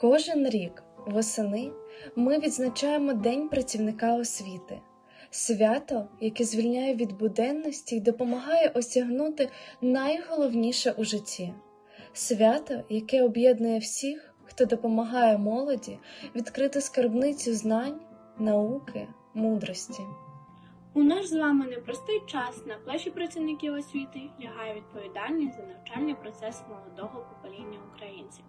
Кожен рік восени ми відзначаємо День працівника освіти, свято, яке звільняє від буденності і допомагає осягнути найголовніше у житті, свято, яке об'єднує всіх, хто допомагає молоді відкрити скарбницю знань, науки, мудрості. У наш з вами непростий час на плечі працівників освіти лягає відповідальність за навчальний процес молодого покоління українців.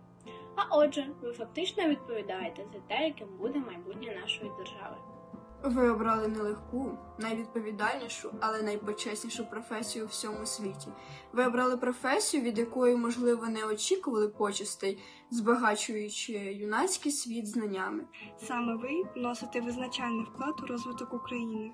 А отже, ви фактично відповідаєте за те, яким буде майбутнє нашої держави. Ви обрали нелегку, найвідповідальнішу, але найпочеснішу професію у всьому світі. Ви обрали професію, від якої, можливо, не очікували почестей, збагачуючи юнацький світ знаннями. Саме ви вносите визначальний вклад у розвиток України,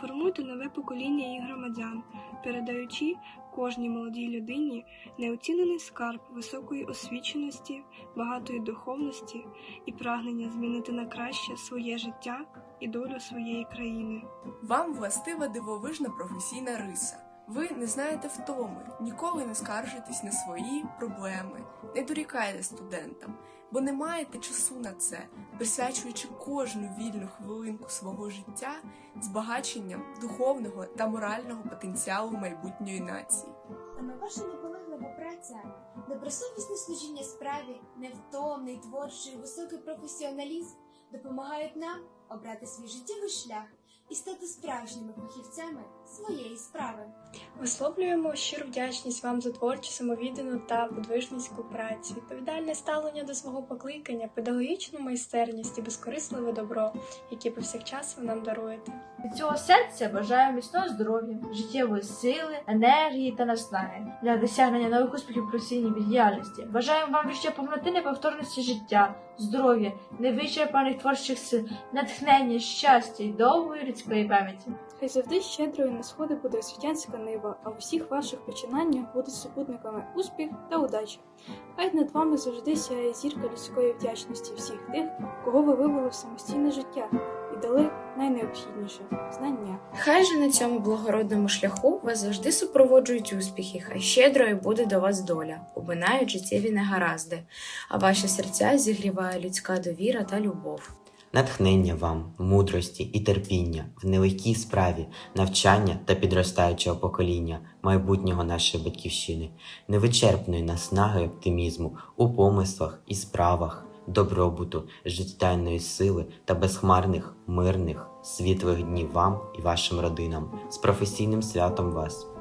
формуєте нове покоління її громадян, передаючи кожній молодій людині неоцінений скарб високої освіченості, багатої духовності і прагнення змінити на краще своє життя і долю своєї країни. Вам властива дивовижна професійна риса. Ви не знаєте втоми, ніколи не скаржитесь на свої проблеми, не дорікаєте студентам, бо не маєте часу на це, присвячуючи кожну вільну хвилинку свого життя збагаченням духовного та морального потенціалу майбутньої нації. Саме ваша наполеглива праця, добросовісне служіння справі, невтомний, творчий, високий професіоналізм допомагають нам обрати свій життєвий шлях і стати справжніми фахівцями своєї справи. Висловлюємо щиру вдячність вам за творчу, самовіддану та подвижницьку працю, відповідальне ставлення до свого покликання, педагогічну майстерність і безкорисливе добро, які повсякчас ви нам даруєте. Від цього серця бажаю міцного здоров'я, життєвої сили, енергії та наснаги для досягнення нових успіхів професійній діяльності. Бажаємо вам ще повноти неповторності життя, здоров'я, невичерпаних творчих сил, натхнення, щастя і довгої людської пам'яті. Хай завжди щедрою на сходи буде освітянська нива, а у всіх ваших починаннях будуть супутниками успіх та удача. Хай над вами завжди сяє зірка людської вдячності всіх тих, кого ви вивели в самостійне життя і дали найнеобхідніше знання. Хай же на цьому благородному шляху вас завжди супроводжують успіхи, хай щедрою буде до вас доля, обминають життєві негаразди, а ваші серця зігріває людська довіра та любов. Натхнення вам, мудрості і терпіння в нелегкій справі, навчання та підростаючого покоління майбутнього нашої батьківщини, невичерпної наснаги оптимізму у помислах і справах, добробуту, життєвої сили та безхмарних, мирних, світлих днів вам і вашим родинам з професійним святом вас.